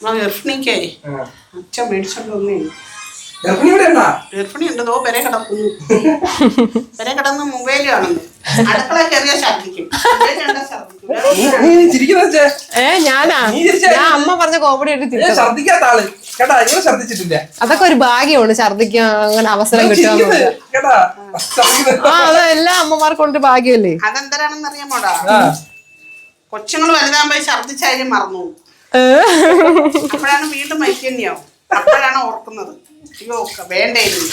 ഗർഭിണിക്കേ. അച്ഛൻ ഗർഭിണി പെരെ കിടക്കുന്നു. പെരെ കിടന്ന് മൊബൈൽ കാണുന്നു. അടുക്കള കയറിയ ഛർദിക്കും ഏ ഞാനാ? ഞാൻ അമ്മ പറഞ്ഞ കോമഡി അതൊക്കെ ഒരു ഭാഗ്യമാണ്. ഛർദിക്കാൻ അങ്ങനെ അവസരം കിട്ടാൻ ചിരിക്കുന്നത് കേട്ടാ ഛർദിക്കുന്നത് ആ അത് എല്ലാ അമ്മമാർക്കും ഭാഗ്യമല്ലേ? അതെന്തരാണെന്ന് അറിയാമോടാ കൊച്ചുങ്ങൾ വലുതാകുമ്പോ ഛർദിച്ചായാലും മറന്നു? അപ്പോഴാണ് വീണ്ടും മൈക്കന്നെയാവും അപ്പോഴാണ് ഓർക്കുന്നത്. അയ്യോ വേണ്ടായിരുന്നു.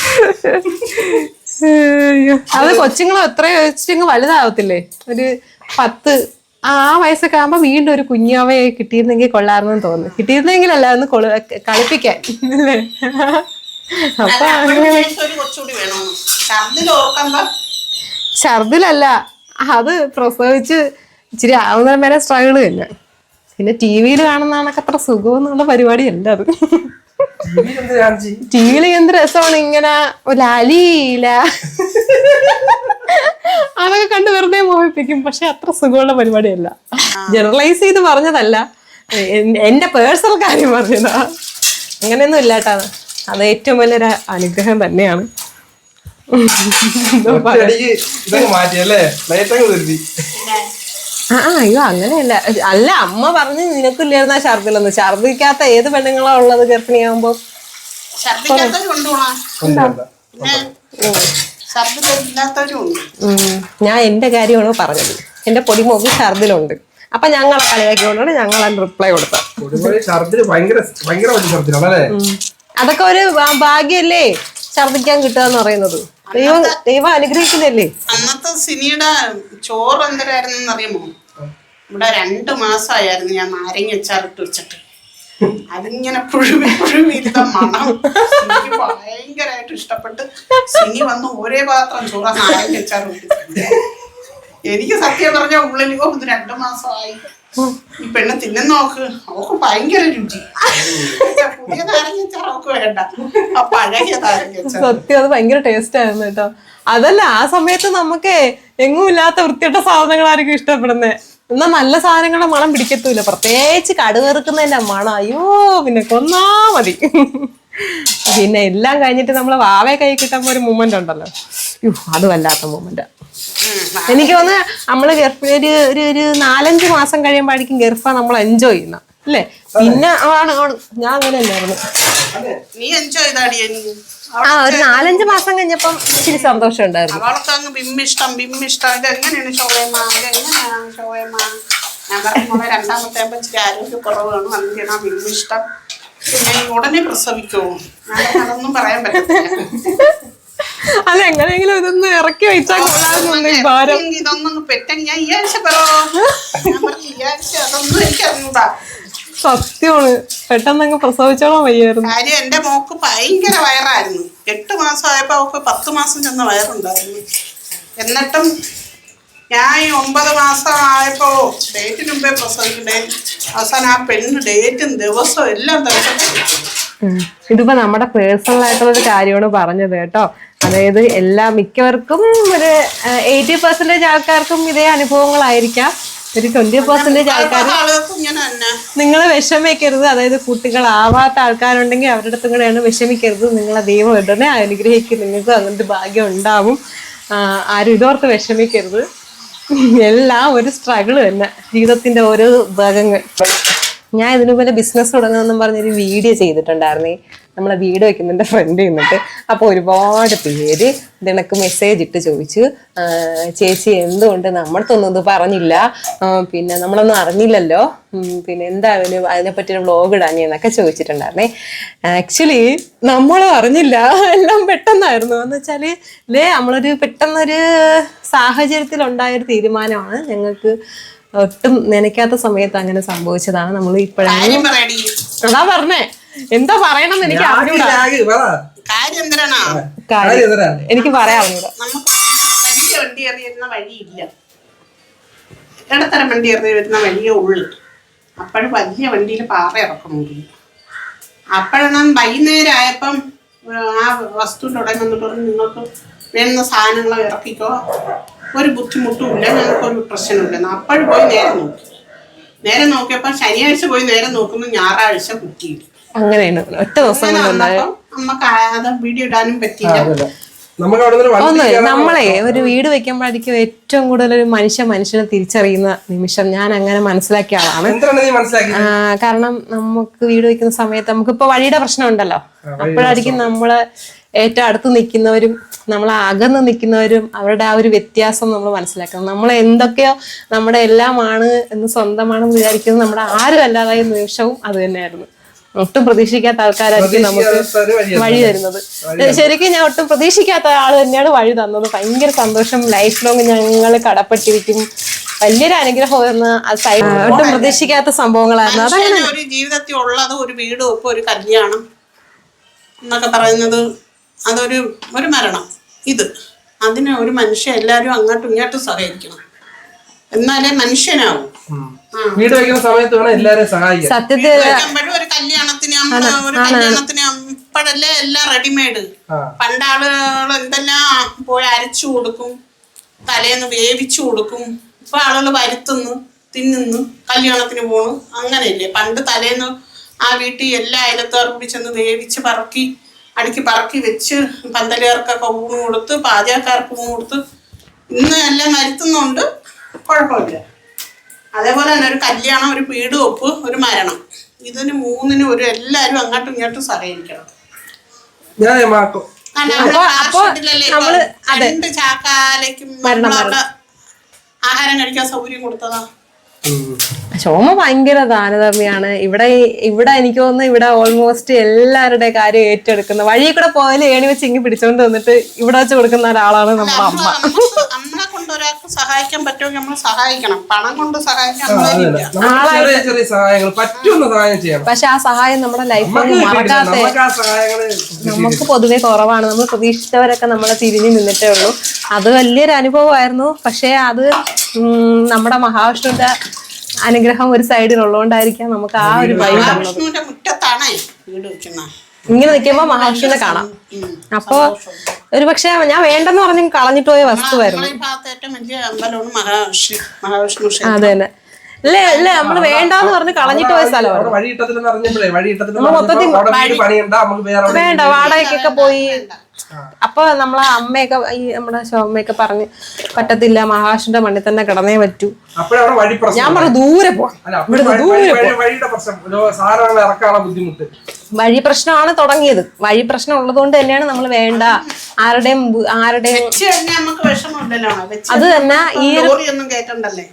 അത് കൊച്ചുങ്ങൾ എത്ര വെച്ചിട്ട് വലുതാവത്തില്ലേ? ഒരു പത്ത് ആ വയസ്സൊക്കെ ആകുമ്പോ വീണ്ടും ഒരു കുഞ്ഞാവയെ കിട്ടിയിരുന്നെങ്കിൽ കൊള്ളാർന്നെന്ന് തോന്നുന്നു. കിട്ടിയിരുന്നെങ്കിലല്ല ഒന്ന് കൊളു കളിപ്പിക്കാൻ. അല്ലേ അപ്പൊ ഛർദിലല്ല അത് പ്രസവിച്ച് ഇച്ചിരി ആവുന്ന വരെ സ്ട്രഗിൾ തന്നെ. പിന്നെ ടി വിയിൽ കാണുന്നതാണൊക്കെ അത്ര സുഖമെന്നുള്ള പരിപാടിയല്ല അത്. ടിവിയിൽ എന്ത് കാണിച്ച് ടി വിയിൽ എന്ത് രസമാണ് ഇങ്ങനെ ഒരു ലാലീല അതൊക്കെ കണ്ട് വെറുതെ മോഹിപ്പിക്കും. പക്ഷെ അത്ര സുഖമുള്ള പരിപാടിയല്ല. ജനറലൈസ് ചെയ്ത് പറഞ്ഞതല്ല. എന്റെ പേഴ്സണൽ കാര്യം പറഞ്ഞതാ. അങ്ങനെയൊന്നും ഇല്ലാട്ടാ അത് ഏറ്റവും വലിയൊരു അനുഗ്രഹം തന്നെയാണ്. മാറ്റിയല്ലേ ഇതങ്ങ് മാറ്റി അല്ലേ? ലൈറ്റ് അങ്ങ് ആ ആ, അയ്യോ അങ്ങനെയല്ല. അല്ല അമ്മ പറഞ്ഞു നിനക്കില്ലായിരുന്ന ഛർദിലൊന്ന് ഛർദിക്കാത്ത ഏത് പെണ്ണുങ്ങളാ ഉള്ളത് ഉം. ഞാൻ എന്റെ കാര്യമാണ് പറഞ്ഞത്? എന്റെ പൊടിമോക്ക് ഛർദിലുണ്ട് അപ്പൊ ഞങ്ങളെ കളിയാക്കിക്കൊണ്ടാണ് ഞങ്ങൾ റിപ്ലൈ കൊടുത്തത്. അതൊക്കെ ഒരു ഭാഗ്യല്ലേ ഛർദിക്കാൻ കിട്ടുക എന്ന് പറയുന്നത്. ദൈവം ദൈവം അനുഗ്രഹിക്കുന്നല്ലേ അന്നത്തെ സിനിയുടെ ചോറ് എന്തരായിരുന്നു അറിയാമോ? ഇവിടെ രണ്ട് മാസമായിരുന്നു ഞാൻ നാരങ്ങ അച്ചാറിട്ട് വെച്ചിട്ട്. അതിങ്ങനെ പുഴുവി പുഴുവിരുന്ന മണം. സിനിക്ക് ഭയങ്കരമായിട്ട് ഇഷ്ടപ്പെട്ട് സിനി വന്ന് ഒരേ പാത്രം ചോറ നാരങ്ങ അച്ചാർ എനിക്ക് സത്യം പറഞ്ഞ ഉള്ളിൽ ഒന്ന് രണ്ടു മാസമായി. ഈ പെണ്ണ് തിന്നുന്ന നോക്ക്. അവക്ക് ഭയങ്കര രുചി. പുതിയ നാരങ്ങ അച്ചാർ അവക്ക് വേണ്ട. ആ പഴകിയ നാരങ്ങ അച്ചാർ സത്യം അത് ഭയങ്കര ടേസ്റ്റ് ആയിരുന്നു കേട്ടോ. അതല്ല ആ സമയത്ത് നമുക്ക് എങ്ങും ഇല്ലാത്ത വൃത്തിയിട്ട സാധനങ്ങളായിരിക്കും ഇഷ്ടപ്പെടുന്നത് എന്നാ നല്ല സാധനങ്ങളുടെ മണം പിടിക്കത്തൂല. പ്രത്യേകിച്ച് കടുവെറുക്കുന്നതിന്റെ മണം. അയ്യോ പിന്നെ കൊന്നാ മതി. പിന്നെ എല്ലാം കഴിഞ്ഞിട്ട് നമ്മൾ വാവെ കൈ കിട്ടുമ്പോ ഒരു മൂമെന്റ് ഉണ്ടല്ലോ. അത് വല്ലാത്ത മൂമെന്റ് എനിക്ക് തോന്നുന്നു നമ്മൾ ഗർഫ് ഒരു ഒരു ഒരു നാലഞ്ച് മാസം കഴിയുമ്പോഴായിരിക്കും ഗർഭ നമ്മൾ എൻജോയ് ചെയ്യുന്ന അല്ലേ? പിന്നെ ആണ് ഞാൻ അങ്ങനെ അല്ലായിരുന്നു നീ എൻജോയ് ചെയ്താടി എനിക്ക് ആ ഒരു നാലഞ്ച് മാസം കഴിഞ്ഞപ്പം ഇച്ചിരി സന്തോഷം ഉണ്ടായിരുന്നു അവൾക്ക് അങ്ങ് ബിമ്മിഷ്ടം ബിമ്മിഷ്ടം. ഇത് എങ്ങനെയാണ് ഷോയമ്മ ഇത് എങ്ങനെയാണ് ഷോയമ്മ ഞാൻ പറഞ്ഞ രണ്ടാമത്തെ ആകുമ്പോൾ ഇച്ചിരി ആരോഗ്യക്കുറവാണ്. അതിന്റെയാണ് ബിമ്മിഷ്ടം? പിന്നെ ഉടനെ പ്രസവിക്കുമോ ഞാൻ അതൊന്നും പറയാൻ പറ്റത്തില്ല. അത് എങ്ങനെയെങ്കിലും ഇതൊന്ന് ഇറക്കി വെച്ചാൽ കൊള്ളാമെന്നുണ്ട് ഈ ഭാരം. ഇതൊന്നും പെട്ടെന്ന് ഞാൻ ഈ ആഴ്ച പറോ. ഞാൻ പറഞ്ഞു ഈ ആഴ്ച അതൊന്നും എനിക്ക് അറിഞ്ഞൂടാ. സത്യമാണ്. പെട്ടെന്ന് അങ്ങ് പ്രസവിച്ചോളാൻ വയ്യായിരുന്നു. കാര്യം എന്റെ മോക്ക് ഭയങ്കര വയറായിരുന്നു. എട്ട് മാസം ആയപ്പോൾ അവക്ക് പത്ത് മാസം ചെന്ന വയറുണ്ടായിരുന്നു. എന്നിട്ടും ഞാൻ ഈ ഒമ്പത് മാസം ആയപ്പോൾ ഡേറ്റിന് മുമ്പേ പ്രസവിക്കണ്ടേ അവസാനം ആ പെണ്ണ് ഡേറ്റും ദിവസവും എല്ലാം. ഇതിപ്പോ നമ്മുടെ പേഴ്സണൽ ആയിട്ടുള്ള ഒരു കാര്യമാണ് പറഞ്ഞത് കേട്ടോ. അതായത് എല്ലാ മിക്കവർക്കും ഒരു എയ്റ്റി പെർസെന്റേജ് ആൾക്കാർക്കും ഇതേ അനുഭവങ്ങളായിരിക്കാം. ഒരു ട്വന്റി പെർസെന്റേജ് ആൾക്കാർ നിങ്ങൾ വിഷമിക്കരുത്. അതായത് കുട്ടികളാവാത്ത ആൾക്കാരുണ്ടെങ്കിൽ അവരുടെ അടുത്തും കൂടെയാണ് വിഷമിക്കരുത്. നിങ്ങളെ ദൈവം ഉടനെ അനുഗ്രഹിക്കും. നിങ്ങൾക്ക് അങ്ങനത്തെ ഭാഗ്യം ഉണ്ടാവും. ആരും ഇതോർത്ത് വിഷമിക്കരുത്. എല്ലാം ഒരു സ്ട്രഗിൾ തന്നെ. ജീവിതത്തിന്റെ ഓരോ ഭാഗങ്ങൾ. ഞാൻ ഇതിനു പോലെ ബിസിനസ് തുടങ്ങുമെന്നും പറഞ്ഞൊരു വീഡിയോ ചെയ്തിട്ടുണ്ടായിരുന്നേ. നമ്മളെ വീട് വെക്കുന്നതിന്റെ ഫ്രണ്ട് നിന്നിട്ട് അപ്പോൾ ഒരുപാട് പേര് ഇതിനക്ക് മെസ്സേജ് ഇട്ട് ചോദിച്ചു. ചേച്ചി എന്തുകൊണ്ട് നമ്മളടുത്തൊന്നും ഇത് പറഞ്ഞില്ല? പിന്നെ നമ്മളൊന്നും അറിഞ്ഞില്ലല്ലോ. പിന്നെ എന്താ അതിന് അതിനെപ്പറ്റി വ്ലോഗ് ഇടാഞ്ഞെന്നൊക്കെ ചോദിച്ചിട്ടുണ്ടായിരുന്നേ. ആക്ച്വലി നമ്മൾ അറിഞ്ഞില്ല. എല്ലാം പെട്ടെന്നായിരുന്നു. എന്ന് വെച്ചാൽ ലേ നമ്മളൊരു പെട്ടെന്നൊരു സാഹചര്യത്തിൽ ഉണ്ടായൊരു തീരുമാനമാണ് ഞങ്ങൾക്ക് ഒട്ടും നനയ്ക്കാത്ത സമയത്ത് അങ്ങനെ സംഭവിച്ചതാണ്. നമ്മൾ ഇപ്പോഴാണ് അതാ പറഞ്ഞേ. എന്താ പറയണമെന്ന് എനിക്ക് അറിഞ്ഞൂടാ. കാര്യം എന്തിനാണ്? കാര്യം? എനിക്ക് പറയാൻ അറിഞ്ഞൂടാ. നമുക്ക് വലിയ വണ്ടി എറിയുന്ന വഴിയില്ല. ഇടത്തരം വണ്ടി എറിഞ്ഞ് വരുന്ന വഴിയേ ഉള്ളു. അപ്പോഴും വലിയ വണ്ടിയിൽ പാറ ഇറക്കണമില്ല അപ്പോഴാണ് വൈകുന്നേരം ആയപ്പം ആ വസ്തുവിന്റെ ഉടനെ വന്നിട്ട് പറഞ്ഞു നിങ്ങൾക്ക് വേണ്ട സാധനങ്ങൾ ഇറക്കിക്കോ. ഒരു ബുദ്ധിമുട്ടും ഇല്ല ഞങ്ങൾക്കൊരു പ്രശ്നമില്ലെന്ന് അപ്പോഴും പോയി നേരെ നോക്കി. നേരെ നോക്കിയപ്പോൾ ശനിയാഴ്ച പോയി നേരെ നോക്കുമ്പോൾ ഞായറാഴ്ച കുറ്റിയിടും അങ്ങനെയാണ്. ഒറ്റ ദിവസം കൊണ്ട് വീഡിയോ ഇടാനും പറ്റിയില്ല. നമ്മളെ ഒരു വീട് വെക്കുമ്പോഴായിരിക്കും ഏറ്റവും കൂടുതൽ ഒരു മനുഷ്യ മനുഷ്യനെ തിരിച്ചറിയുന്ന നിമിഷം. ഞാൻ അങ്ങനെ മനസ്സിലാക്കിയ ആളാണ്. എന്താണ് നീ മനസ്സിലാക്കി കാരണം നമുക്ക് വീട് വെക്കുന്ന സമയത്ത് നമുക്കിപ്പോ വഴിയുടെ പ്രശ്നം ഉണ്ടല്ലോ. അപ്പോഴായിരിക്കും നമ്മൾ ഏറ്റവും അടുത്ത് നിൽക്കുന്നവരും നമ്മൾ അകന്ന് നിൽക്കുന്നവരും അവരുടെ ആ ഒരു വ്യത്യാസം നമ്മൾ മനസ്സിലാക്കണം. നമ്മൾ എന്തൊക്കെയോ നമ്മുടെ എല്ലാമാണ് എന്ന് സ്വന്തമാണെന്ന് വിചാരിക്കുന്നത് നമ്മുടെ ആരും അല്ലാതായ നിമിഷവും അത് തന്നെയായിരുന്നു. ഒട്ടും പ്രതീക്ഷിക്കാത്ത ആൾക്കാരായിരിക്കും നമുക്ക് വഴി തരുന്നത്. ശരിക്കും ഞാൻ ഒട്ടും പ്രതീക്ഷിക്കാത്ത ആൾ തന്നെയാണ് വഴി തന്നത്. ഭയങ്കര സന്തോഷം. ലൈഫ് ലോങ് ഞങ്ങൾ കടപ്പെട്ടിരിക്കും. വലിയൊരു അനുഗ്രഹമായിരുന്നു ആ സൈഡ് ഒട്ടും പ്രതീക്ഷിക്കാത്ത സംഭവങ്ങളായിരുന്നു. അതാണ് ഒരു ജീവിതത്തിൽ ഉള്ളത് ഒരു വീട് ഒപ്പം ഒരു കല്യാണം എന്നൊക്കെ പറയുന്നത് അതൊരു ഒരു മരണം. ഇത്. അതിന് ഒരു മനുഷ്യൻ എല്ലാരും അങ്ങോട്ടും ഇങ്ങോട്ടും സഹകരിക്കണം. എന്നാലേ മനുഷ്യനാവും. വീട് വെക്കുന്ന സമയത്ത് വേണം എല്ലാരെയും സഹായിക്കാൻ. സത്യത്തിൽ വെക്കുമ്പോഴും ഒരു കല്യാണത്തിന് നമ്മൾ ഒരു കല്യാണത്തിന് ഇപ്പോഴല്ലേ എല്ലാം റെഡിമെയ്ഡ് പണ്ട് ആളുകൾ എന്തെല്ലാം പോയി അരച്ചു കൊടുക്കും തലേന്ന് വേവിച്ചു കൊടുക്കും. ഇപ്പൊ ആളുകൾ വരുത്തുന്നു തിന്നുന്നു കല്യാണത്തിന് പോണു. അങ്ങനെയല്ലേ? പണ്ട് തലേന്ന് ആ വീട്ടിൽ എല്ലാ അയലത്തുകാർ കൂടി വേവിച്ച് പറക്കി അടുക്കി പറക്കി വെച്ച് പന്തലുകാർക്കൊക്കെ ഊണ് കൊടുത്ത് പാചകക്കാർക്ക് ഊണ് കൊടുത്ത് ഇന്ന് എല്ലാം വരുത്തുന്നുണ്ട്. കുഴപ്പമില്ല. അതേപോലെ തന്നെ ഒരു കല്യാണം ഒരു വീട് വെപ്പ് ഒരു മരണം. ഇതിന് മൂന്നിനും ഒരു എല്ലാരും അങ്ങോട്ടും ഇങ്ങോട്ടും സഹകരിക്കണം. ഞാൻ മാക്കും രണ്ട് ചാക്കാലേക്കും ആഹാരം കഴിക്കാൻ സൗകര്യം കൊടുത്തതാ. ശോമ ഭയങ്കര ദാനധർമ്മിയാണ്. ഇവിടെ ഇവിടെ എനിക്ക് തോന്നുന്നു ഇവിടെ ഓൾമോസ്റ്റ് എല്ലാവരുടെ കാര്യം ഏറ്റെടുക്കുന്ന വഴി കൂടെ പോയാലും ഏണി വെച്ച് ഇങ്ങി പിടിച്ചോണ്ട് വന്നിട്ട് ഇവിടെ വെച്ച് കൊടുക്കുന്ന ഒരാളാണ് നമ്മുടെ അമ്മ ഒരാൾക്ക് സഹായിക്കാൻ പറ്റുമെങ്കിൽ നമ്മൾ സഹായിക്കണം. പണം കൊണ്ട് സഹായിക്കാൻ നമ്മളെ ചെറിയ ചെറിയ സഹായങ്ങൾ പറ്റുന്ന സഹായം ചെയ്യണം. പക്ഷെ ആ സഹായം നമ്മുടെ ലൈഫിൽ. മറക്കാത്ത നമുക്ക് ആ സഹായങ്ങൾ നമുക്ക് പൊതുവെ കുറവാണ്. നമ്മൾ പ്രതീക്ഷിച്ചവരൊക്കെ നമ്മളെ തിരിഞ്ഞു നിന്നിട്ടേ ഉള്ളൂ. അത് വലിയൊരു അനുഭവമായിരുന്നു. പക്ഷേ അത് ഉം, നമ്മുടെ മഹാവിഷ്ണുവിന്റെ അനുഗ്രഹം ഒരു സൈഡിൽ ഉള്ളതുകൊണ്ടായിരിക്കാം നമുക്ക് ആ ഒരു വഴി തന്നത് വിഷ്ണുവിന്റെ മുറ്റത്താണേ വീട് വെക്കുന്ന. ഇങ്ങനെ നിൽക്കുമ്പോൾ മഹാലക്ഷ്മിനെ കാണാം. അപ്പോ ഒരു പക്ഷെ ഞാൻ വേണ്ടെന്ന് പറഞ്ഞു കളഞ്ഞിട്ട് പോയ വസ്തുവായിരുന്നു. അതെ തന്നെ. അല്ലേ അല്ലേ നമ്മൾ വേണ്ടാന്ന് പറഞ്ഞ് കളഞ്ഞിട്ട് പോയ സ്ഥലമാണ്. വേണ്ട വാടകയ്ക്കൊക്കെ പോയി. അപ്പൊ നമ്മളെ അമ്മയൊക്കെ ഈ നമ്മുടെ ശോമ്മയൊക്കെ പറഞ്ഞ് പറ്റത്തില്ല. മഹാവിഷ്ണുന്റെ മണ്ണിൽ തന്നെ കിടന്നേ പറ്റൂ. അപ്പോഴവിടെ വഴി പ്രശ്നം ഞാൻ പറഞ്ഞു ദൂരെ സാധനങ്ങൾ ഇറക്കാനുള്ള ബുദ്ധിമുട്ട്. വഴി പ്രശ്നമാണ് തുടങ്ങിയത്. വഴി പ്രശ്നം ഉള്ളതുകൊണ്ട് തന്നെയാണ് നമ്മൾ വേണ്ട. ആരുടെയും ആരുടെയും അത് തന്നെ ഈ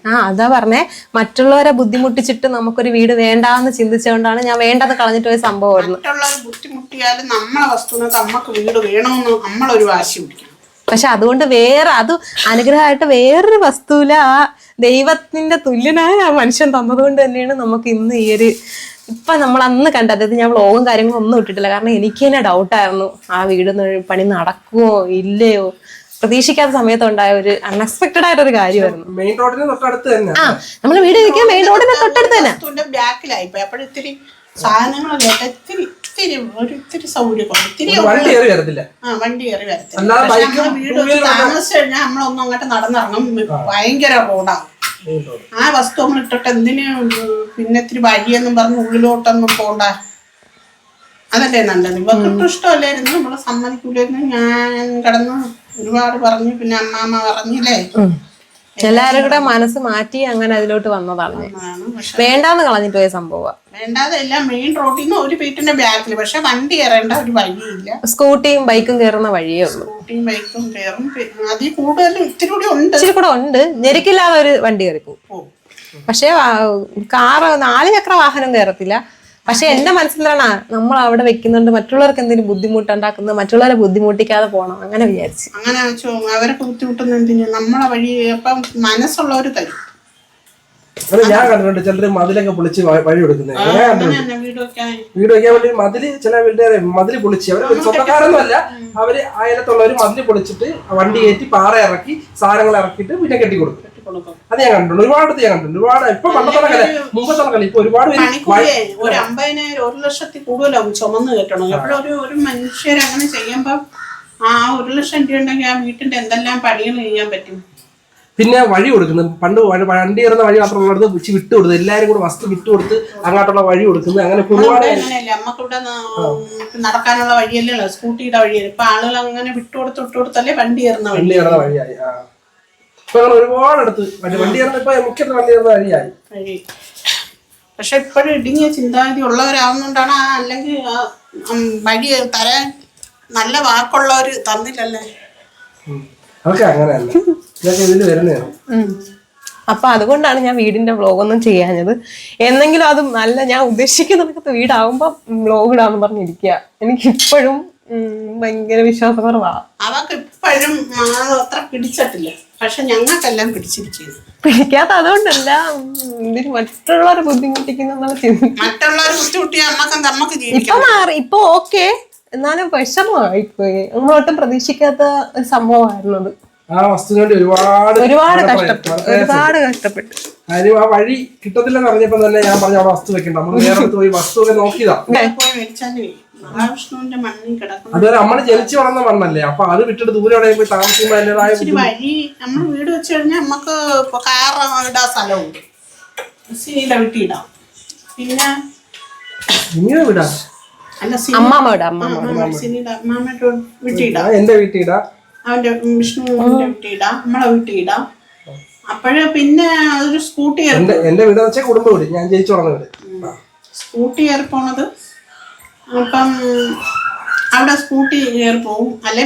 ആ അതാ പറഞ്ഞേ. മറ്റുള്ളവരെ ബുദ്ധിമുട്ടിച്ചിട്ട് നമുക്കൊരു വീട് വേണ്ടാന്ന് ചിന്തിച്ചുകൊണ്ടാണ് ഞാൻ വേണ്ടത് കളഞ്ഞിട്ട് പോയ സംഭവമായിരുന്നു മറ്റുള്ളവർ ബുദ്ധിമുട്ടിയാലും നമ്മളെ വസ്തുവിനൊക്കെ നമുക്ക് വീട് വേണമെന്ന് നമ്മളൊരു വാശി പിടിക്കണം പക്ഷെ അതുകൊണ്ട് വേറെ അത് അനുഗ്രഹമായിട്ട് വേറൊരു വസ്തുവില ആ ദൈവത്തിന്റെ തുല്യനായ ആ മനുഷ്യൻ തന്നതുകൊണ്ട് തന്നെയാണ് നമുക്ക് ഇന്ന് ഈ ഒരു ഇപ്പൊ നമ്മൾ അന്ന് കണ്ട അതായത് ഞാൻ വ്ളോഗും കാര്യങ്ങളും ഒന്നും ഇട്ടിട്ടില്ല കാരണം എനിക്ക് തന്നെ ഡൗട്ടായിരുന്നു ആ വീട് പണി നടക്കുമോ ഇല്ലയോ പ്രതീക്ഷിക്കാത്ത സമയത്തുണ്ടായ ഒരു അൺഎക്സ്പെക്ടഡ് ആയിട്ടൊരു കാര്യമായിരുന്നു മെയിൻ റോഡിന് തൊട്ടടുത്ത് തന്നെ ആ നമ്മൾ വീട് ഇരിക്കാൻ മെയിൻ റോഡിന് തൊട്ടടുത്ത് തന്നെ സാധനങ്ങളൊക്കെ ഇത്തിരി ഇത്തിരി ഒരു ഇത്തിരി സൗകര്യം ഇത്തിരി വണ്ടി കയറി വരത്തില്ല. ആ വണ്ടി കയറി വരത്തില്ല. പക്ഷെ നമ്മൾ വീട് വെച്ച് താമസിച്ച് കഴിഞ്ഞാൽ നമ്മളൊന്നും അങ്ങോട്ട് നടന്നിറങ്ങും. ഭയങ്കര റോഡാണ്. ആ വസ്തു നമ്മൾ ഇട്ടിട്ട് എന്തിന് പിന്നെ ഇത്തിരി വഴിയെന്നും പറഞ്ഞ് ഉള്ളിലോട്ടൊന്നും പോണ്ട. അതല്ലേ നല്ലത്? ഇവർക്ക് ഇഷ്ടമല്ലായിരുന്നു. നമ്മളെ സമ്മതിക്കൂലായിരുന്നു. ഞാൻ കിടന്ന് ഒരുപാട് പറഞ്ഞു. പിന്നെ അമ്മാമ്മ പറഞ്ഞില്ലേ? എല്ലാവരും കൂടെ മനസ്സ് മാറ്റി അങ്ങനെ അതിലോട്ട് വന്നതാണ് വേണ്ടാന്ന് കളഞ്ഞിട്ട് പോയ സംഭവം വേണ്ടാതെ എല്ലാം മെയിൻ റോഡിൽ നിന്ന് ഒരു വീട്ടിന്റെ ബാക്കിൽ പക്ഷെ വണ്ടി കയറേണ്ട ഒരു വഴിയില്ല. സ്കൂട്ടിയും ബൈക്കും കയറുന്ന വഴിയേ ഉള്ളൂ. സ്കൂട്ടിയും ബൈക്കും കയറും അതിൽ കൂടുതലും ഇത്തിരി കൂടി ഉണ്ട്. ഇച്ചിരി കൂടെ ഉണ്ട്. ഞെരുക്കില്ലാതെ ഒരു വണ്ടി കയറി പോകും പക്ഷേ കാറ് നാല് ചക്ര വാഹനം കയറത്തില്ല പക്ഷെ എന്റെ മനസ്സിലാണ് നമ്മൾ അവിടെ വെക്കുന്നുണ്ട് മറ്റുള്ളവർക്ക് എന്തെങ്കിലും ബുദ്ധിമുട്ടുണ്ടാക്കുന്നത് മറ്റുള്ളവരെ ബുദ്ധിമുട്ടിക്കാതെ പോകണം അങ്ങനെ വിചാരിച്ചു. അങ്ങനെ വെച്ചു അവരൊക്കെ ബുദ്ധിമുട്ടുന്ന എന്തിനു? നമ്മളെ വഴി അപ്പം മനസ്സുള്ളവർ തരും. അത് ഞാൻ കണ്ടിട്ടുണ്ട് ചിലര് മതിലൊക്കെ പൊളിച്ച് വഴി കൊടുക്കുന്നത് ഞാൻ കണ്ടിട്ടുണ്ട്. വീട് വെക്കാൻ. വീട് വെക്കാൻ വേണ്ടി മതിൽ ചില വീട്ടുകാരെ മതിൽ പൊളിച്ച് അവർ സ്വന്തക്കാരൊന്നും അല്ല അവർ അയലത്തുള്ളവര് മതിൽ പൊളിച്ചിട്ട് വണ്ടി കയറ്റി പാറ ഇറക്കി സാധനങ്ങൾ ഇറക്കിയിട്ട് പിന്നെ കെട്ടി കൊടുക്കും അത് ഞാൻ കണ്ടിട്ടുണ്ട്. ഒരുപാട് ഞാൻ കണ്ടിട്ടുണ്ട്. ഒരുപാട് ഇപ്പൊ പണ്ടത്തെ മുമ്പത്തെ കളി ഇപ്പൊ ഒരുപാട് ഒരു അമ്പതിനായിരം ഒരു ലക്ഷത്തി കൂടുതലാവും ചുമന്ന് കെട്ടണം എപ്പോഴും ഒരു അങ്ങനെ ചെയ്യുമ്പോ ആ ഒരു ലക്ഷം രൂപ ഉണ്ടെങ്കിൽ ആ വീട്ടിന്റെ എന്തെല്ലാം പണികൾ ചെയ്യാൻ പറ്റും? പിന്നെ വഴി കൊടുക്കുന്നു പണ്ട് വഴി- വണ്ടി കയറുന്ന വഴി മാത്രമുള്ളത് വെച്ച് വിട്ടു കൊടുത്ത് എല്ലാവരും കൂടെ വസ്തു വിട്ടു കൊടുത്ത് അങ്ങോട്ടുള്ള വഴി കൊടുക്കുന്നത്. അങ്ങനെ ഒരുപാട് നമ്മക്കിവിടെ നടക്കാനുള്ള വഴിയല്ലേ സ്കൂട്ടിയുടെ വഴിയല്ലേ. ഇപ്പൊ ആളുകൾ അങ്ങനെ വിട്ടുകൊടുത്ത് വിട്ടുകൊടുത്തല്ലേ വണ്ടി കയറുന്ന വഴി വണ്ടി കയറുന്ന വഴിയായി ഇപ്പൊ അങ്ങനെ ഒരുപാട് അടുത്ത് വണ്ടി കയറുന്ന ഇപ്പൊ വണ്ടി ഇറങ്ങുന്ന വഴിയായി. വഴി. പക്ഷെ ഇപ്പോഴും ഇടുങ്ങിയ ചിന്താഗതി ഉള്ളവരാവുന്നോണ്ടാണ് ആ അല്ലെങ്കിൽ ആ, ഉം, വഴി തരാൻ നല്ല വാക്കുള്ളവര് തന്നില്ലല്ലേ? ഉം. അതൊക്കെ അങ്ങനെയല്ല. ഇതൊക്കെ ഇതിൽ വരുന്നതാണ്. ഉം. അപ്പൊ അതുകൊണ്ടാണ് ഞാൻ വീടിന്റെ വ്ലോഗൊന്നും ചെയ്യാഞ്ഞത്. എന്നെങ്കിലും അത് നല്ല ഞാൻ ഉദ്ദേശിക്കുന്ന വീടാവുമ്പോ വ്ലോഗ് ഇടാന്ന് പറഞ്ഞിരിക്കുക എനിക്ക് ഇപ്പോഴും ഭയങ്കര വിശ്വാസക്കുറവാ. അവക്ക് ഇപ്പോഴും അത്ര പിടിച്ചിട്ടില്ല. പക്ഷെ ഞങ്ങൾക്കെല്ലാം പിടിച്ചിരിക്കുന്നു. പിടിക്കാത്ത അതുകൊണ്ടല്ല ഇതിന് മറ്റുള്ളവരെ ബുദ്ധിമുട്ടിക്കുന്ന ചിന്ത. മറ്റുള്ളവർ ബുദ്ധിമുട്ടിയാൽ നമ്മക്ക് നമ്മക്ക് ഇപ്പൊ മാറി ഇപ്പൊ ഓക്കെ. എന്നാലും വിഷമമായിപ്പോയി. നമ്മളൊട്ടും പ്രതീക്ഷിക്കാത്ത ഒരു സംഭവമായിരുന്നു അത്. ആ വസ്തുവിന് വേണ്ടി ഒരുപാട് ഒരുപാട് കഷ്ടപ്പെട്ടു. ഒരുപാട് കഷ്ടപ്പെട്ടു. കാര്യം ആ വഴി കിട്ടത്തില്ലെന്ന് അറിഞ്ഞപ്പോ തന്നെ ഞാൻ പറഞ്ഞു അവിടെ വസ്തു വെക്കണ്ട. നമ്മൾ നേരെ അടുത്ത് പോയി വസ്തു ഒക്കെ നോക്കിയതാ മഹാവിഷ്ണുവിന്റെ മണ്ണിൽ കിടക്കുന്ന അതുവരെ നമ്മൾ ജനിച്ചു വളർന്ന മണ്ണല്ലേ? അപ്പൊ അത് വിട്ടിട്ട് ദൂരെ എവിടെയും പോയി താമസിക്കുമ്പോൾ അതിന്റെതായ ഇച്ചിരി വഴി നമ്മൾ വീട് വെച്ച് കഴിഞ്ഞാൽ നമുക്ക് ഇപ്പൊ കാർ ഇടാൻ സ്ഥലമുണ്ട് സിനിയുടെ വീട്ടിടാം പിന്നെ ഇങ്ങനെ വിടാ. അല്ല അമ്മാമ്മ ഇവിടെ അമ്മ സിനിയുടെ അമ്മാമ്മയുടെ വീട്ടിടാം ഞാൻ എന്റെ അവന്റെ വിഷ്ണുവിന്റെ വീട്ടിടാം നമ്മളെ വീട്ടിടാം അപ്പോഴ് പിന്നെ അതൊരു സ്കൂട്ടി എന്റെ എന്റെ വീട് വെച്ചാൽ കുടുംബ വീട്. ഞാൻ ജനിച്ചു വളർന്ന വീട്. സ്കൂട്ടി കയറി പോണത് അപ്പം അവിടെ സ്കൂട്ടി കയറി പോവും. അല്ലെ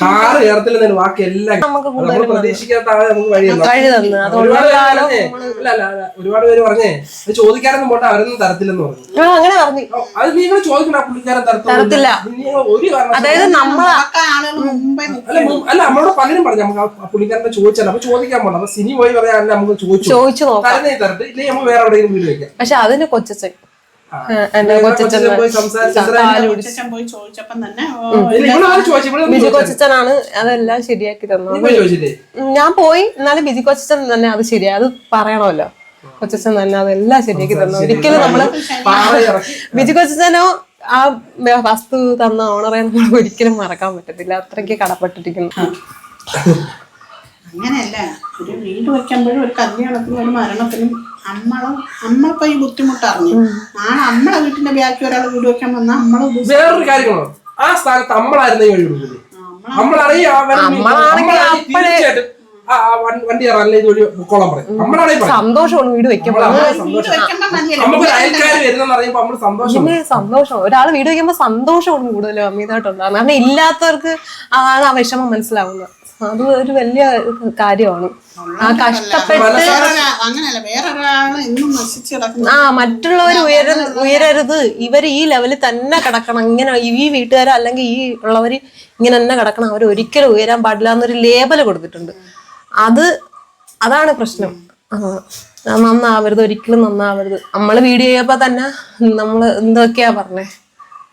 കാറ് കയറത്തില്ലെന്നതിന് ബാക്കി എല്ലാം നമുക്ക് നമ്മൾ പ്രതീക്ഷിക്കാത്ത ആളെ നമുക്ക് വഴി ഒരുപാട് അല്ല അല്ല അല്ല ഒരുപാട് പേര് പറഞ്ഞേ അത് ചോദിക്കാനൊന്നും പോട്ടെ അവരൊന്നും തരത്തില്ലെന്ന് പറഞ്ഞു. ആ, അങ്ങനെ പറഞ്ഞു. അത് നിങ്ങൾ ചോദിക്കണം പുള്ളിക്കാരൻ തരത്തില്ല. നിങ്ങൾ ഒരു അതായത് നമ്മൾ അല്ല മു- അല്ല നമ്മളോട് പലരും പറഞ്ഞു നമുക്ക് ആ പുള്ളിക്കാരനെ ചോദിച്ചാൽ അപ്പൊ ചോദിക്കാൻ പോകണം അപ്പൊ സിനി പോയി പറയാൻ നമുക്ക് ചോദിച്ചു. ചോദിച്ചു നോക്കാം. തരുന്നേ തരട്ടെ ഇല്ലെങ്കിൽ നമുക്ക് വേറെ എവിടെയെങ്കിലും വീട് വെക്കാം. പക്ഷെ അതിന് കൊച്ചച്ചൻ ബിജു. അതെല്ലാം ശരിയാക്കി തന്നത് ഞാൻ പോയി. എന്നാലും ബിജി കൊച്ചൻ തന്നെ അത് ശരിയാ അത് പറയണമല്ലോ. കൊച്ചൻ തന്നെ അതെല്ലാം ശരിയാക്കി തന്നു. ഒരിക്കലും നമ്മൾ ബിജി കൊച്ചനോ ആ വസ്തു തന്ന ഓണറെ നമ്മൾ ഒരിക്കലും മറക്കാൻ പറ്റത്തില്ല. അത്രയ്ക്ക് കടപ്പെട്ടിരിക്കുന്നു. അങ്ങനെയല്ല. ഒരു വീട് വെക്കുമ്പോഴും ഒരു കല്യാണത്തിനും ഒരു മരണത്തിനും നമ്മളും നമ്മളിപ്പോ ഈ ബുദ്ധിമുട്ടറിഞ്ഞു നാളെ നമ്മളെ വീട്ടിന്റെ ബാക്കി ഒരാൾ വീട് വെക്കാൻ വന്നാൽ നമ്മൾ വേറൊരു കാര്യങ്ങളോ ആ സ്ഥാനത്ത് നമ്മളായിരുന്നു ഈ വഴി കൊടുക്കുന്നത്. നമ്മളാണെങ്കിൽ വണ്ടി- പൊക്കോളം പറയും. നമ്മളാണെങ്കിൽ സന്തോഷമാണ് വീട് വെക്കുമ്പോൾ സന്തോഷം. പിന്നെ ഒരാൾ വീട് വെക്കുമ്പോൾ സന്തോഷമാണ്. കൂടുതലും അമിതമായിട്ടുണ്ടാകുന്നത് കാരണം ഇല്ലാത്തവർക്ക് ആ വിഷമം മനസ്സിലാവുന്നത്. അത് ഒരു വലിയ കാര്യമാണ്. ആ കഷ്ടപ്പെട്ട് വേറൊരാ- അങ്ങനെയല്ല. വേറൊരാൾ എന്നും നശിച്ച് കിടക്കുന്ന. ആ മറ്റുള്ളവർ ഉയര ഉയരരുത് ഇവർ ഈ ലെവലിൽ തന്നെ കിടക്കണം. ഇങ്ങനെ ഈ വീട്ടുകാർ അല്ലെങ്കിൽ ഈ ഉള്ളവർ ഇങ്ങനെ തന്നെ കിടക്കണം. അവർ ഒരിക്കലും ഉയരാൻ പാടില്ല എന്നൊരു ലേബൽ കൊടുത്തിട്ടുണ്ട്. അത് അതാണ് പ്രശ്നം. നന്നാവരുത്. ഒരിക്കലും നന്നാവരുത്. നമ്മൾ വീഡിയോ ചെയ്യപ്പോ തന്നെ നമ്മൾ എന്തൊക്കെയാ പറഞ്ഞേ?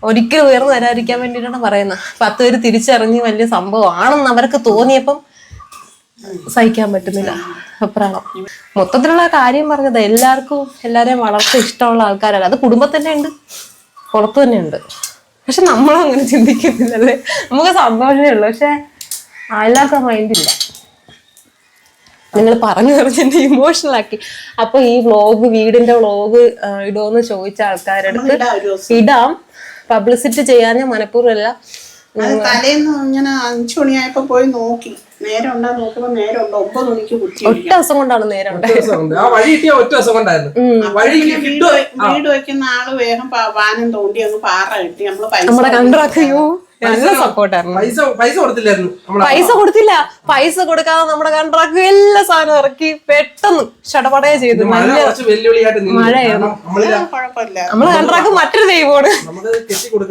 ഒരിക്കലും ഉയർന്നു വരാതിരിക്കാൻ വേണ്ടിയിട്ടാണ് പറയുന്നത്. പത്ത് പേര് തിരിച്ചറിഞ്ഞ് വലിയ സംഭവമാണെന്ന് അവർക്ക് തോന്നിയപ്പം സഹിക്കാൻ പറ്റുന്നില്ല. അപ്രാളം മൊത്തത്തിലുള്ള കാര്യം പറഞ്ഞത് എല്ലാവർക്കും എല്ലാരെയും വളർച്ച ഇഷ്ടമുള്ള ആൾക്കാരല്ല. അത് കുടുംബത്തിൽ തന്നെ ഉണ്ട്. പുറത്തു തന്നെ ഉണ്ട്. പക്ഷെ നമ്മളും അങ്ങനെ ചിന്തിക്കുന്നില്ലല്ലേ? നമുക്ക് സന്തോഷമേ ഉള്ളൂ. പക്ഷെ എല്ലാവർക്കും മൈൻഡില്ല നിങ്ങൾ പറഞ്ഞു പറഞ്ഞ് എന്നെ ഇമോഷണൽ ആക്കി. അപ്പൊ ഈ വ്ളോഗ് വീടിന്റെ വ്ളോഗ് ഇടുമെന്ന് ചോദിച്ച ദിവസം. ഇടാം. പബ്ലിസിറ്റി ചെയ്യാൻ ഞാൻ മനഃപൂർവമല്ല. അത് തലേന്ന് ഇങ്ങനെ അഞ്ചു മണിയായപ്പോ പോയി നോക്കി. നേരം ഉണ്ടോ നോക്കുമ്പോ നേരം ഉണ്ടോ. ഒമ്പത് മണിക്ക് കുട്ടി ഒറ്റ ദിവസം കൊണ്ടാണ് നേരം ആ വഴി കിട്ടിയ ഒറ്റ ദിവസം കൊണ്ടായിരുന്നു. വഴി വീട് വീട് വെക്കുന്ന ആൾ വേഗം വാനം തോണ്ടി അങ്ങ് പാറ കിട്ടി. നമ്മൾ പൈസ നമ്മുടെ കണ്ടറാക്കയോ നല്ല സപ്പോർട്ടായിരുന്നു പൈസ പൈസ കൊടുത്തില്ലായിരുന്നു നമ്മളെ പൈസ കൊടുത്തില്ല. പൈസ കൊടുക്കാതെ നമ്മുടെ കോൺട്രാക്ട് എല്ലാ സാധനവും ഇറക്കി പെട്ടെന്ന് ഷടപടയെ ചെയ്തു. നല്ല കോൺട്രാക്ട് കുഴപ്പമില്ല. നമ്മളെ കണ്ടറാക്ക് മറ്റൊരു ദൈവമാണ്.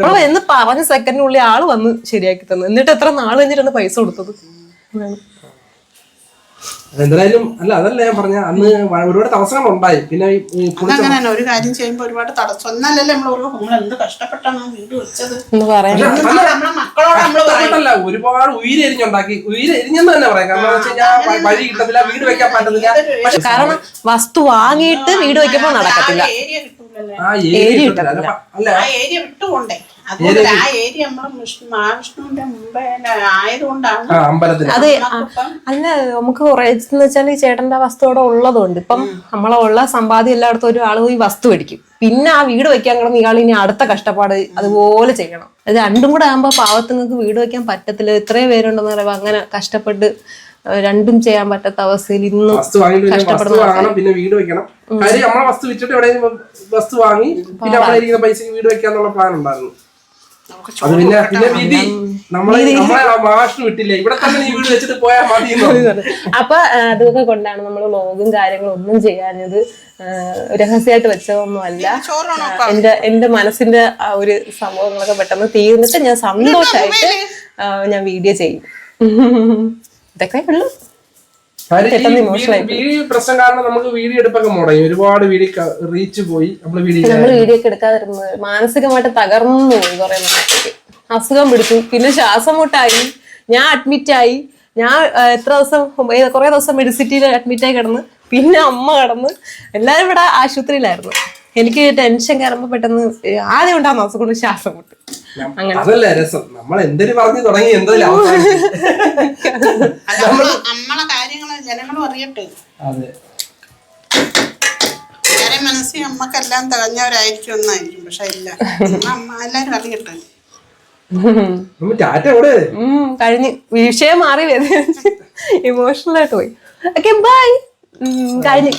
നമ്മൾ എന്ന് പറഞ്ഞ സെക്കൻഡിനുള്ളിൽ ആൾ വന്ന് ശരിയാക്കി തന്നു. എന്നിട്ട് എത്ര നാൾ കഴിഞ്ഞിട്ടാണ് പൈസ കൊടുത്തത്? എന്തായാലും അല്ല അതല്ല ഞാൻ പറഞ്ഞ അന്ന് ഒരുപാട് തടസ്സങ്ങൾ ഉണ്ടായി പിന്നെ തന്നെ ഒരു കാര്യം ചെയ്യുമ്പോൾ ഒരുപാട് തടസ്സം എന്നാലല്ലേ നമ്മൾ ഓർക്കും നമ്മൾ എന്ത് കഷ്ടപ്പെട്ടാണ് വീട് വെച്ചത് കഷ്ടപ്പെട്ടല്ല ഒരുപാട് ഉയരെരിഞ്ഞുണ്ടാക്കി ഉയരെരിഞ്ഞെന്ന് തന്നെ പറയാം കാരണം വെച്ച് കഴിഞ്ഞാൽ വഴി കിട്ടത്തില്ല വീട് വെക്കാൻ പറ്റത്തില്ല കാരണം വസ്തു വാങ്ങിയിട്ട് വീട് വെക്കുമ്പോൾ നടക്കത്തില്ല ആ ഏരിയ. അല്ല, അല്ല ആ ഏരിയ വിട്ടുകൊണ്ടേ അതുകൊണ്ട് ആ ഏരിയ നമ്മൾ വിഷ്ണു മഹാവിഷ്ണുവിന്റെ മുമ്പേ ആയതുകൊണ്ടാണ് ആ അമ്പലത്തിൽ അത് നമുക്കിപ്പം അല്ല നമുക്ക് കുറെ എന്ന് വെച്ചാൽ ഈ ചേട്ടന്റെ വസ്തു അവിടെ ഉള്ളതുകൊണ്ട് ഇപ്പം നമ്മളെ ഉള്ള സമ്പാദ്യം എല്ലായിടത്തും ഒരു ആൾ പോയി വസ്തു മേടിക്കും. പിന്നെ ആ വീട് വെക്കാൻ കിടന്ന് ഇയാൾ ഇനി അടുത്ത കഷ്ടപ്പാട് അതുപോലെ ചെയ്യണം. അത് രണ്ടും കൂടെ ആകുമ്പോ പാവത്തുങ്ങൾക്ക് വീട് വെക്കാൻ പറ്റത്തില്ല. ഇത്രയും പേരുണ്ടെന്ന് പറയുമ്പോ അങ്ങനെ കഷ്ടപ്പെട്ട് രണ്ടും ചെയ്യാൻ പറ്റാത്ത അവസ്ഥയിൽ ഇന്നും വസ്തു പിന്നെ വസ്തു വാങ്ങണം പിന്നെ വീട് വെക്കണം. കാര്യം നമ്മളെ വസ്തു വിറ്റിട്ട് എവിടെയെങ്കിലും വസ്തു വാങ്ങി പിന്നെ അവിടെ ഇരിക്കുന്ന പൈസക്ക് വീട് വെക്കാന്നുള്ള പ്ലാൻ ഉണ്ടായിരുന്നു. അത് പിന്നെ പിന്നെ വിധി. നമ്മളെ നമ്മളെ മാഷിന് വിട്ടില്ല? ഇവിടെ തന്നെ നീ വീട് വെച്ചിട്ട് പോയാൽ മതി അപ്പൊ അതൊക്കെ കൊണ്ടാണ് നമ്മൾ വ്ളോഗും കാര്യങ്ങളും ഒന്നും ചെയ്യാഞ്ഞത്. രഹസ്യമായിട്ട് വെച്ചതൊന്നും അല്ല എന്റെ എന്റെ മനസ്സിന്റെ ആ ഒരു സംഭവങ്ങളൊക്കെ പെട്ടെന്ന് തീർന്നിട്ട് ഞാൻ സന്തോഷമായിട്ട് ഞാൻ വീഡിയോ ചെയ്യും. ഇതൊക്കെ ഉള്ളു. വീഡിയോ പ്രശ്നം കാരണം നമുക്ക് വീഡിയോ എടുപ്പൊക്കെ മുടങ്ങി. ഒരുപാട് വീഡിയോ റീച്ച് പോയി. നമ്മൾ വീഡിയോ നമ്മൾ വീഡിയോ ഒക്കെ എടുക്കാതിരുന്നത് മാനസികമായിട്ട് തകർന്നു പോയി കുറെ നാളത്തേക്ക്. അസുഖം പിടിച്ചു. പിന്നെ ശ്വാസം മുട്ടായി. ഞാൻ അഡ്മിറ്റ് ആയി. ഞാൻ എത്ര ദിവസം കുറെ ദിവസം മെഡിസിറ്റിയിൽ അഡ്മിറ്റ് ആയി കിടന്ന്. പിന്നെ അമ്മ കിടന്ന്. എല്ലാവരും ഇവിടെ ആശുപത്രിയിലായിരുന്നു. എനിക്ക് ടെൻഷൻ കയറുമ്പോൾ പെട്ടെന്ന് ആദ്യം ഉണ്ടാകുന്ന അസുഖം കൊണ്ട് ശ്വാസം മുട്ട്. അതല്ല രസം. നമ്മൾ എന്തൊരു പറഞ്ഞു തുടങ്ങി എന്തെങ്കിലും അവസാനിച്ചു. നമ്മളെ നമ്മളെ കാര്യങ്ങൾ ജനങ്ങളും അറിയട്ടെ. അതെ. വേറെ മനസ്സിൽ അമ്മക്കെല്ലാം തികഞ്ഞവരായിരിക്കും ഒന്നായിരിക്കും പക്ഷെ ഇല്ല. അമ്മ എല്ലാരും അറിയട്ടെ. കഴിഞ്ഞ് വിഷയം മാറി ഇമോഷണൽ ആയിട്ട് പോയി. ഓക്കെ ബൈ കഴിഞ്ഞ്.